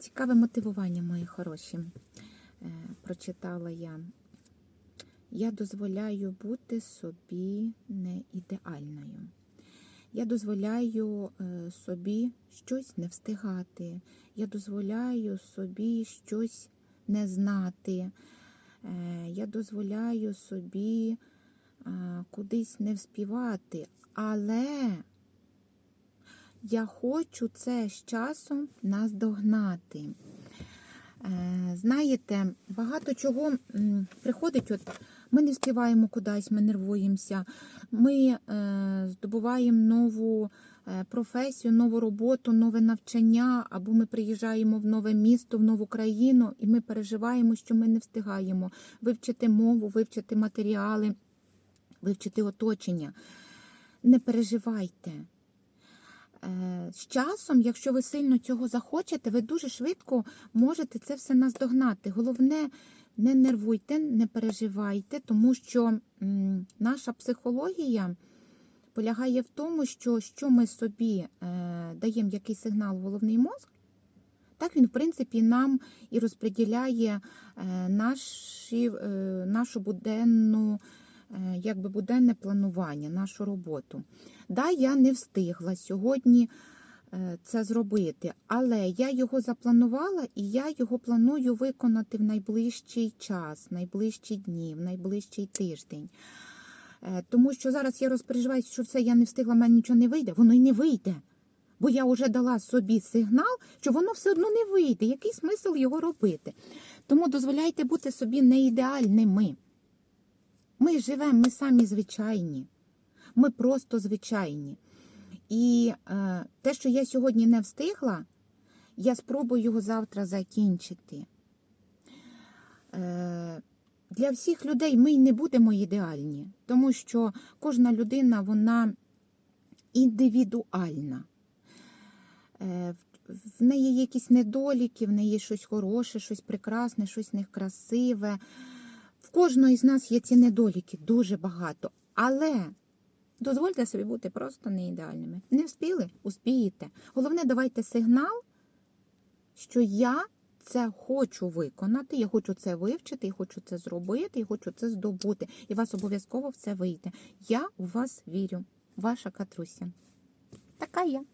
Цікаве мотивування, мої хороші. Е, Прочитала я. Я дозволяю бути собі не ідеальною. Я дозволяю е, собі щось не встигати. Я дозволяю собі щось не знати. Е, Я дозволяю собі кудись не вспівати. Але я хочу це з часом наздогнати. Е, Знаєте, багато чого приходить, от ми не встигаємо кудись, ми нервуємося, ми е, здобуваємо нову е, професію, нову роботу, нове навчання, або ми приїжджаємо в нове місто, в нову країну, і ми переживаємо, що ми не встигаємо вивчити мову, вивчити матеріали, вивчити оточення. Не переживайте. Е, З часом, якщо ви сильно цього захочете, ви дуже швидко можете це все наздогнати. Головне, не нервуйте, не переживайте, тому що наша психологія полягає в тому, що що ми собі е, даємо який сигнал в головний мозк, так він, в принципі, нам і розподіляє е, наші, нашу буденну, якби буденне планування, нашу роботу. Да, я не встигла сьогодні е, це зробити, але я його запланувала і я його планую виконати в найближчий час, в найближчі дні, в найближчий тиждень. Е, Тому що зараз я розпереживаюся, що все я не встигла, в мене нічого не вийде. Воно й не вийде. Бо я вже дала собі сигнал, що воно все одно не вийде. Який смисл його робити? Тому дозволяйте бути собі не ідеальними. Ми живемо, ми самі звичайні. Ми просто звичайні. І е, те, що я сьогодні не встигла, я спробую його завтра закінчити. Е, для всіх людей ми не будемо ідеальні, тому що кожна людина вона індивідуальна. Е, в- неї є якісь недоліки, в неї є щось хороше, щось прекрасне, щось некрасиве. В кожної з нас є ці недоліки дуже багато. Але дозвольте собі бути просто не ідеальними. Не вспіли? Успієте. Головне, давайте сигнал, що я це хочу виконати, я хочу це вивчити, я хочу це зробити, я хочу це здобути. І вас обов'язково все вийде. Я у вас вірю. Ваша Катруся. Така я.